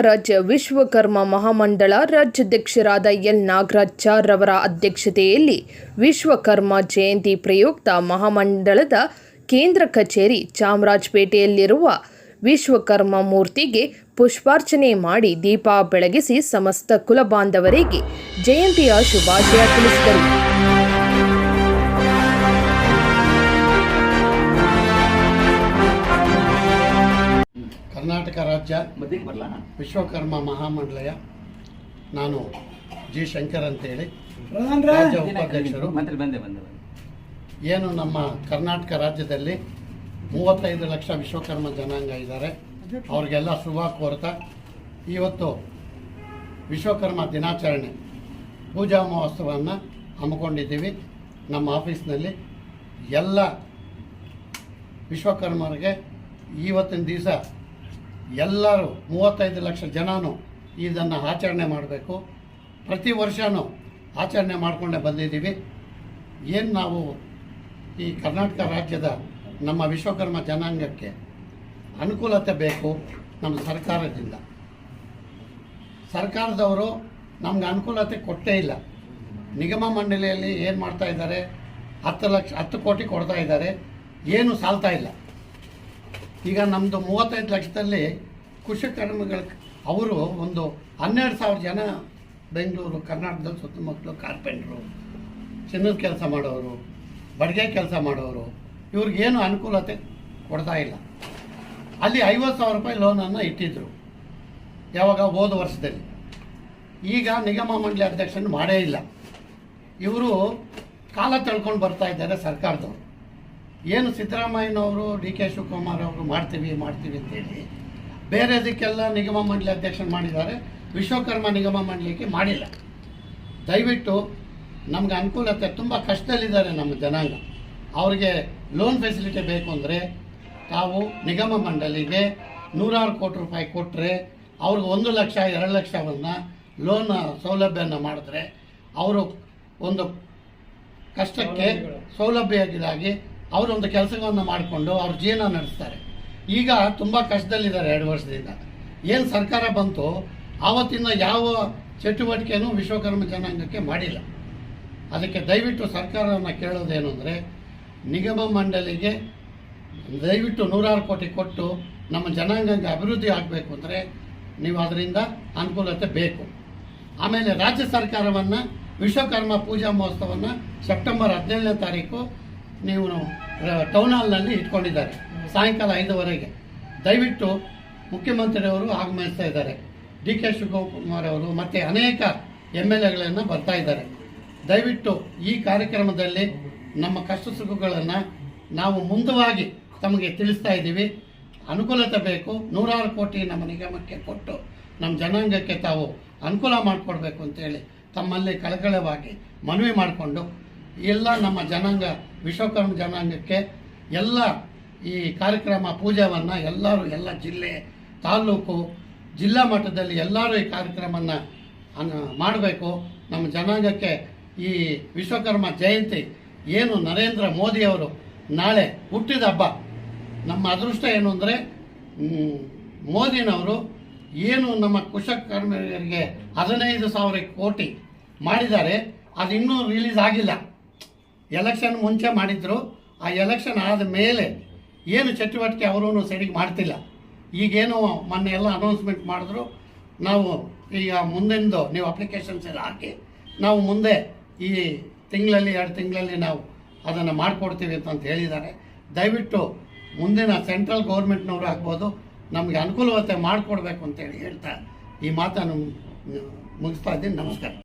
ರಾಜ್ಯ ವಿಶ್ವಕರ್ಮ ಮಹಾಮಂಡಳ ರಾಜ್ಯಾಧ್ಯಕ್ಷರಾದ ಎಲ್. ನಾಗರಾಜ್ ರವರ ಅಧ್ಯಕ್ಷತೆಯಲ್ಲಿ ವಿಶ್ವಕರ್ಮ ಜಯಂತಿ ಪ್ರಯುಕ್ತ ಮಹಾಮಂಡಳದ ಕೇಂದ್ರ ಕಚೇರಿ ಚಾಮರಾಜಪೇಟೆಯಲ್ಲಿರುವ ವಿಶ್ವಕರ್ಮ ಮೂರ್ತಿಗೆ ಪುಷ್ಪಾರ್ಚನೆ ಮಾಡಿ ದೀಪ ಬೆಳಗಿಸಿ ಸಮಸ್ತ ಕುಲಬಾಂಧವರಿಗೆ ಜಯಂತಿಯ ಶುಭಾಶಯ ತಿಳಿಸಿದರು. ಕರ್ನಾಟಕ ರಾಜ್ಯ ವಿಶ್ವಕರ್ಮ ಮಹಾಮಂಡಲಯ. ನಾನು ಜಿ ಶಂಕರ್ ಅಂತೇಳಿ. ರಾಜ್ಯ ಉಪಾಧ್ಯಕ್ಷರು. ಮಂತ್ರಿ ಬಂದೆ ಬಂದೆ ಬಂದೆ. ಏನು ನಮ್ಮ ಕರ್ನಾಟಕ ರಾಜ್ಯದಲ್ಲಿ ಮೂವತ್ತೈದು ಲಕ್ಷ ವಿಶ್ವಕರ್ಮ ಜನಾಂಗ ಇದ್ದಾರೆ. ಅವ್ರಿಗೆಲ್ಲ ಶುಭ ಕೋರ್ತಾ. ಇವತ್ತು ವಿಶ್ವಕರ್ಮ ದಿನಾಚರಣೆ. ಪೂಜಾ ಮಹೋತ್ಸವವನ್ನು ಹಮ್ಮಿಕೊಂಡಿದ್ದೀವಿ. ನಮ್ಮ ಆಫೀಸ್ನಲ್ಲಿ ಎಲ್ಲ ವಿಶ್ವಕರ್ಮರಿಗೆ ಇವತ್ತಿನ ದಿವಸ ಎಲ್ಲರೂ ಮೂವತ್ತೈದು ಲಕ್ಷ ಜನನೂ ಇದನ್ನು ಆಚರಣೆ ಮಾಡಬೇಕು. ಪ್ರತಿ ವರ್ಷವೂ ಆಚರಣೆ ಮಾಡಿಕೊಂಡೇ ಬಂದಿದ್ದೀವಿ. ಏನು ನಾವು ಈ ಕರ್ನಾಟಕ ರಾಜ್ಯದ ನಮ್ಮ ವಿಶ್ವಕರ್ಮ ಜನಾಂಗಕ್ಕೆ ಅನುಕೂಲತೆ ಬೇಕು ನಮ್ಮ ಸರ್ಕಾರದಿಂದ. ಸರ್ಕಾರದವರು ನಮ್ಗೆ ಅನುಕೂಲತೆ ಕೊಟ್ಟೇ ಇಲ್ಲ. ನಿಗಮ ಮಂಡಳಿಯಲ್ಲಿ ಏನು ಮಾಡ್ತಾ ಇದ್ದಾರೆ? ಹತ್ತು ಲಕ್ಷ, ಹತ್ತು ಕೋಟಿ ಕೊಡ್ತಾ ಇದ್ದಾರೆ. ಏನು ಸಾಲ್ತಾ ಇಲ್ಲ. ಈಗ ನಮ್ಮದು ಮೂವತ್ತೈದು ಲಕ್ಷದಲ್ಲಿ ಕುಶಕರ್ಮಿಗಳ ಅವರು ಒಂದು ಹನ್ನೆರಡು ಸಾವಿರ ಜನ ಬೆಂಗಳೂರು, ಕರ್ನಾಟಕದಲ್ಲಿ ಸುತ್ತಮುತ್ತಲು ಕಾರ್ಪೆಂಟ್ರು, ಚಿನ್ನದ ಕೆಲಸ ಮಾಡೋರು, ಬಡಿಗೆ ಕೆಲಸ ಮಾಡೋರು ಇವ್ರಿಗೇನು ಅನುಕೂಲತೆ ಕೊಡ್ತಾ ಇಲ್ಲ. ಅಲ್ಲಿ ಐವತ್ತು ಸಾವಿರ ರೂಪಾಯಿ ಲೋನನ್ನು ಇಟ್ಟಿದ್ರು ಯಾವಾಗ? ಹೋದ ವರ್ಷದಲ್ಲಿ. ಈಗ ನಿಗಮ ಮಂಡಳಿ ಅಧ್ಯಕ್ಷನ ಮಾಡೇ ಇಲ್ಲ. ಇವರು ಕಾಲ ತಳ್ಕೊಂಡು ಬರ್ತಾ ಇದ್ದಾರೆ ಸರ್ಕಾರದವರು. ಏನು ಸಿದ್ದರಾಮಯ್ಯನವರು ಡಿ ಕೆ ಶಿವಕುಮಾರ್ ಅವರು ಮಾಡ್ತೀವಿ ಮಾಡ್ತೀವಿ ಅಂತೇಳಿ ಬೇರೆದಕ್ಕೆಲ್ಲ ನಿಗಮ ಮಂಡಳಿ ಅಧ್ಯಕ್ಷರು ಮಾಡಿದ್ದಾರೆ. ವಿಶ್ವಕರ್ಮ ನಿಗಮ ಮಂಡಳಿಗೆ ಮಾಡಿಲ್ಲ. ದಯವಿಟ್ಟು ನಮ್ಗೆ ಅನುಕೂಲತೆ ತುಂಬ ಕಷ್ಟದಲ್ಲಿದ್ದಾರೆ ನಮ್ಮ ಜನಾಂಗ. ಅವರಿಗೆ ಲೋನ್ ಫೆಸಿಲಿಟಿ ಬೇಕು ಅಂದರೆ ತಾವು ನಿಗಮ ಮಂಡಳಿಗೆ ನೂರಾರು ಕೋಟಿ ರೂಪಾಯಿ ಕೊಟ್ಟರೆ ಅವ್ರಿಗೆ ಒಂದು ಲಕ್ಷ ಎರಡು ಲಕ್ಷವನ್ನು ಲೋನ್ ಸೌಲಭ್ಯವನ್ನು ಮಾಡಿದ್ರೆ ಅವರು ಒಂದು ಕಷ್ಟಕ್ಕೆ ಸೌಲಭ್ಯದಾಗಿ ಅವರೊಂದು ಕೆಲಸಗಳನ್ನು ಮಾಡಿಕೊಂಡು ಅವ್ರ ಜೀವನ ನಡೆಸ್ತಾರೆ. ಈಗ ತುಂಬ ಕಷ್ಟದಲ್ಲಿದ್ದಾರೆ ಎರಡು ವರ್ಷದಿಂದ. ಏನು ಸರ್ಕಾರ ಬಂತು, ಆವತ್ತಿಂದ ಯಾವ ಚಟುವಟಿಕೆಯನ್ನು ವಿಶ್ವಕರ್ಮ ಜನಾಂಗಕ್ಕೆ ಮಾಡಿಲ್ಲ. ಅದಕ್ಕೆ ದಯವಿಟ್ಟು ಸರ್ಕಾರವನ್ನು ಕೇಳೋದೇನು ಅಂದರೆ, ನಿಗಮ ಮಂಡಳಿಗೆ ದಯವಿಟ್ಟು ನೂರಾರು ಕೋಟಿ ಕೊಟ್ಟು ನಮ್ಮ ಜನಾಂಗಕ್ಕೆ ಅಭಿವೃದ್ಧಿ ಆಗಬೇಕು ಅಂದರೆ ನೀವು ಅದರಿಂದ ಅನುಕೂಲತೆ ಬೇಕು. ಆಮೇಲೆ ರಾಜ್ಯ ಸರ್ಕಾರವನ್ನು ವಿಶ್ವಕರ್ಮ ಪೂಜಾ ಮಹೋತ್ಸವವನ್ನು ಸೆಪ್ಟೆಂಬರ್ ಹದಿನೇಳನೇ ತಾರೀಕು ನೀವು ಟೌನ್ ಹಾಲ್ನಲ್ಲಿ ಇಟ್ಕೊಂಡಿದ್ದಾರೆ. ಸಾಯಂಕಾಲ ಐದುವರೆಗೆ. ದಯವಿಟ್ಟು ಮುಖ್ಯಮಂತ್ರಿಯವರು ಆಗಮಿಸ್ತಾ ಇದ್ದಾರೆ. ಡಿ ಕೆ ಶಿವಕುಮಾರ್ ಅವರು ಮತ್ತು ಅನೇಕ ಎಂ ಎಲ್ ಎಗಳನ್ನು ಬರ್ತಾ ಇದ್ದಾರೆ. ದಯವಿಟ್ಟು ಈ ಕಾರ್ಯಕ್ರಮದಲ್ಲಿ ನಮ್ಮ ಕಷ್ಟ ಸುಖಗಳನ್ನು ನಾವು ಮುಂದುವಾಗಿ ತಮಗೆ ತಿಳಿಸ್ತಾ ಇದ್ದೀವಿ. ಅನುಕೂಲತೆ ಬೇಕು. ನೂರಾರು ಕೋಟಿ ನಮ್ಮ ನಿಗಮಕ್ಕೆ ಕೊಟ್ಟು ನಮ್ಮ ಜನಾಂಗಕ್ಕೆ ತಾವು ಅನುಕೂಲ ಮಾಡಿಕೊಡ್ಬೇಕು ಅಂತೇಳಿ ತಮ್ಮಲ್ಲಿ ಕಳಕಳವಾಗಿ ಮನವಿ ಮಾಡಿಕೊಂಡು ಎಲ್ಲ ನಮ್ಮ ಜನಾಂಗ, ವಿಶ್ವಕರ್ಮ ಜನಾಂಗಕ್ಕೆ ಎಲ್ಲ ಈ ಕಾರ್ಯಕ್ರಮ, ಪೂಜಾವನ್ನು ಎಲ್ಲರೂ, ಎಲ್ಲ ಜಿಲ್ಲೆ, ತಾಲೂಕು, ಜಿಲ್ಲಾ ಮಟ್ಟದಲ್ಲಿ ಎಲ್ಲರೂ ಈ ಕಾರ್ಯಕ್ರಮನ ಮಾಡಬೇಕು. ನಮ್ಮ ಜನಾಂಗಕ್ಕೆ ಈ ವಿಶ್ವಕರ್ಮ ಜಯಂತಿ ಏನು ನರೇಂದ್ರ ಮೋದಿಯವರು ನಾಳೆ ಹುಟ್ಟಿದ ಹಬ್ಬ. ನಮ್ಮ ಅದೃಷ್ಟ ಏನು ಅಂದರೆ ಮೋದಿನವರು ಏನು ನಮ್ಮ ಕುಶಕರ್ಮಿಗಳಿಗೆ ಹದಿನೈದು ಸಾವಿರ ಕೋಟಿ ಮಾಡಿದ್ದಾರೆ. ಅದು ಇನ್ನೂ ರಿಲೀಸ್ ಆಗಿಲ್ಲ. ಎಲೆಕ್ಷನ್ ಮುಂಚೆ ಮಾಡಿದ್ರು, ಆ ಎಲೆಕ್ಷನ್ ಆದ ಮೇಲೆ ಏನು ಚಟುವಟಿಕೆ ಅವರೂ ಸರಿಗೆ ಮಾಡ್ತಿಲ್ಲ. ಈಗೇನು ಮೊನ್ನೆ ಎಲ್ಲ ಅನೌನ್ಸ್ಮೆಂಟ್ ಮಾಡಿದ್ರು, ನಾವು ಈಗ ಮುಂದಿಂದು ನೀವು ಅಪ್ಲಿಕೇಶನ್ಸ್ ಎಲ್ಲ ಹಾಕಿ, ನಾವು ಮುಂದೆ ಈ ತಿಂಗಳಲ್ಲಿ, ಎರಡು ತಿಂಗಳಲ್ಲಿ ನಾವು ಅದನ್ನು ಮಾಡಿಕೊಡ್ತೀವಿ ಅಂತ ಹೇಳಿದ್ದಾರೆ. ದಯವಿಟ್ಟು ಮುಂದಿನ ಸೆಂಟ್ರಲ್ ಗೌರ್ಮೆಂಟ್ನವರು ಆಗ್ಬೋದು, ನಮಗೆ ಅನುಕೂಲತೆ ಮಾಡಿಕೊಡ್ಬೇಕು ಅಂತೇಳಿ ಹೇಳ್ತಾ ಈ ಮಾತನ್ನು ಮುಗಿಸ್ತಾ ಇದ್ದೀನಿ. ನಮಸ್ಕಾರ.